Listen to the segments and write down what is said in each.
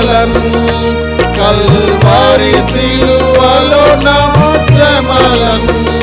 శ్రమలను కల్వారి సిలువలో నా శ్రమలను.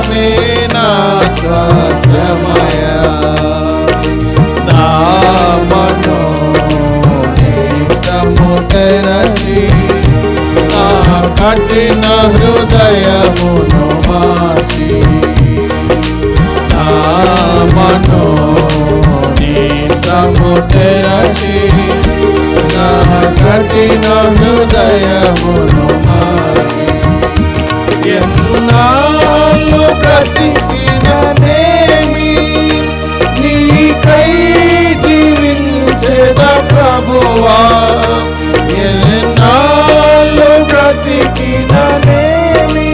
స్వరమే నా స్వస్థమయ నా మనో తెరచి నా కఠిన హృదయమును మార్చి. నా మనో నేత్రము తెరచి నా కఠిన హృదయమును మార్చి. ఎన్నాళ్ళు బ్రతికిననేమి? నీకై జీవించేద ప్రభువా? ఎన్నాళ్ళు బ్రతికిననేమి?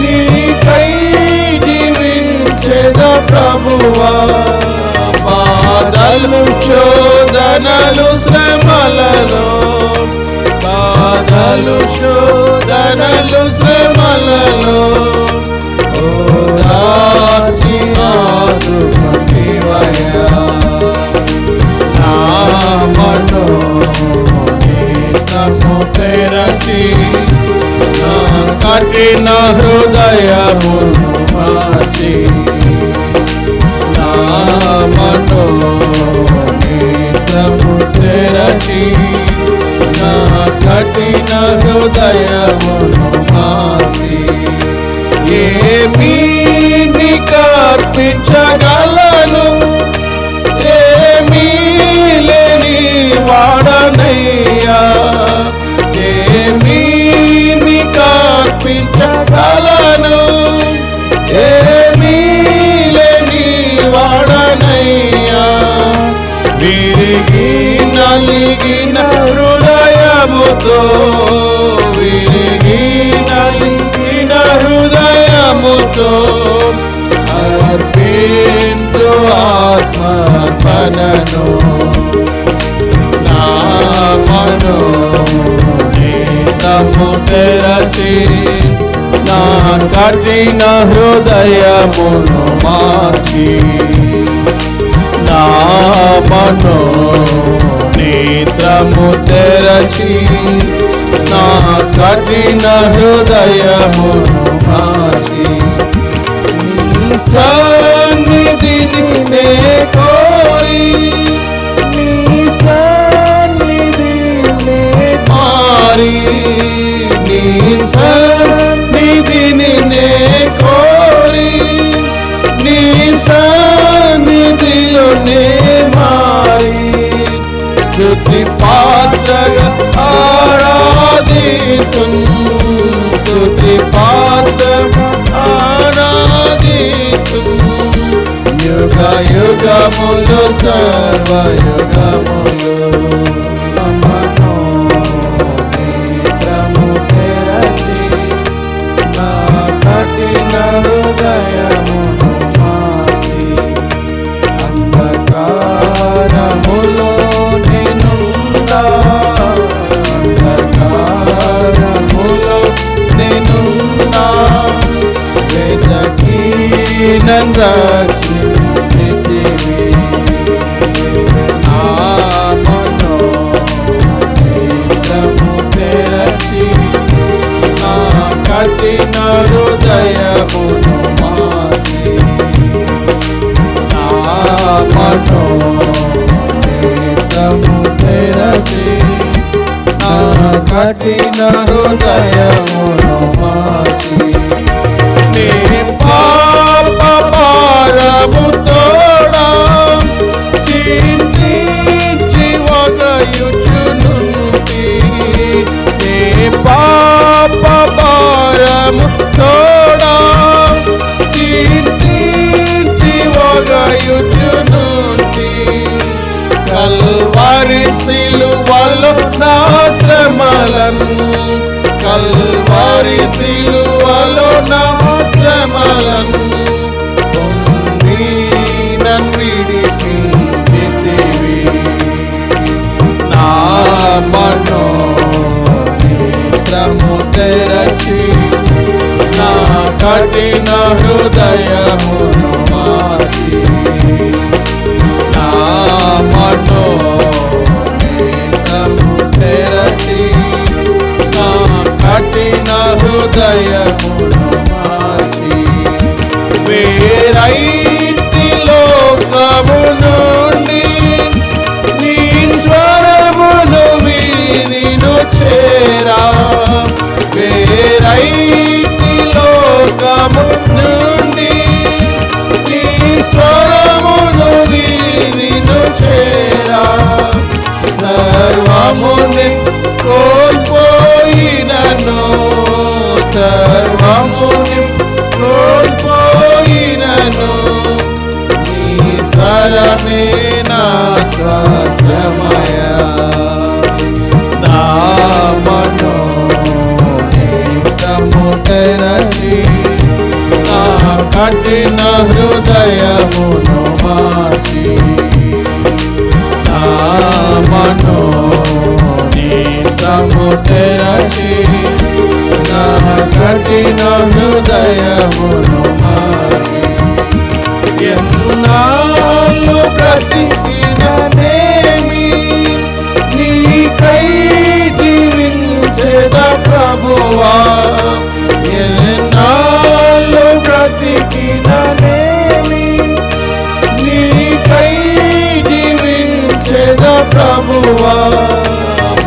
నీకై జీవించేద ప్రభువా? బాధలు శోధనలు శ్రమలలో. బాధలు శోధనలు శ్రమలలో. ఓదార్చి ఆదుకొనివయ్యా. నా మనో నేత్రము తెరచి నా కఠిన హృదయమును మార్చి నా మనో నేత్రము ఏమీ లేని వాడనయ్యా. ఏమీ నికర్పించగలను ఏమీ లేని వాడనయ్యా. విరిగి నలిగిన హృదయముతో విరిగి నలిగిన హృదయముతో ఆత్మపనను నా మనో నేతము తెరచి నా కఠిన హృదయమును మార్చి నా మనో నేత్రము తెరచి నా కఠిన హృదయమును మార్చి. సన్నిధిని నే కోరి నీ యుగ యుగములు సర్వయుగములు కఠిన హృదయమును మాచి అంధకారములో నేనుందా అంధకారములో నేనుందా వెదకీ నందా కఠిన హృదయమును శ్రమలను కల్వారి సిలువలో నా శ్రమలను కఠిన హృదయమును హృదయమును కఠిన హృదయమును మార్చి మనో మనోనేత్రము తెరచి నా కఠిన హృదయమును మార్చి ఎన్నాళ్ళు నీకై జీవించేద ప్రభువా? బ్రతికిననేమి? నీకై జీవించద ప్రభువా.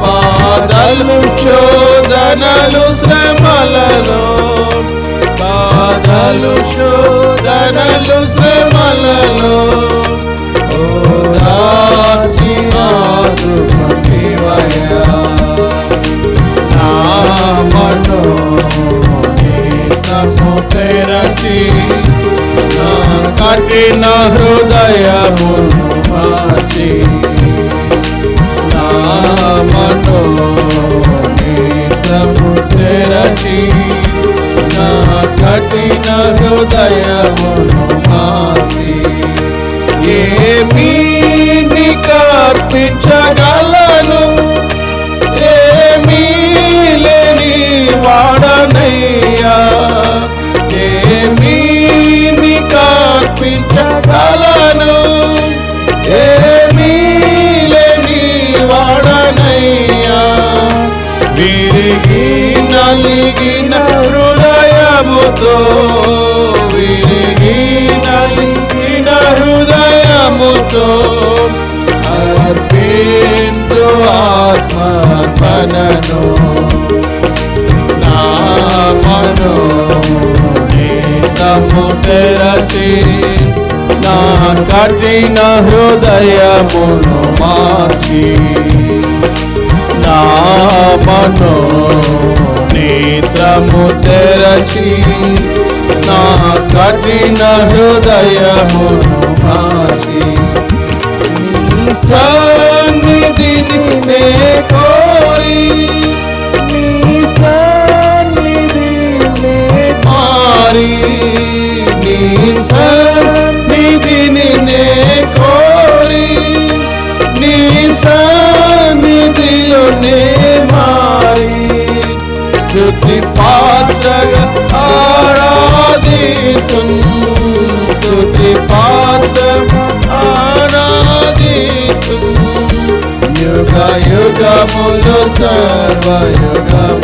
బాధలు శోధనలు శ్రమలలో. బాధలు శోధనలు శ్రమ కఠిన హృదయమును మార్చి ఏమీ నికర్పించగలను హృదయముతో విరిగి నలిగిన హృదయముతో అర్పించు ఆత్మనను నా మనో నేతము తెరచి నా కఠిన హృదయమును మార్చి నా మనో నేత్రము తెరచి నా కఠిన హృదయమును మార్చి నీ సన్నిధిని యుగ యుగములు సర్వయుగములు.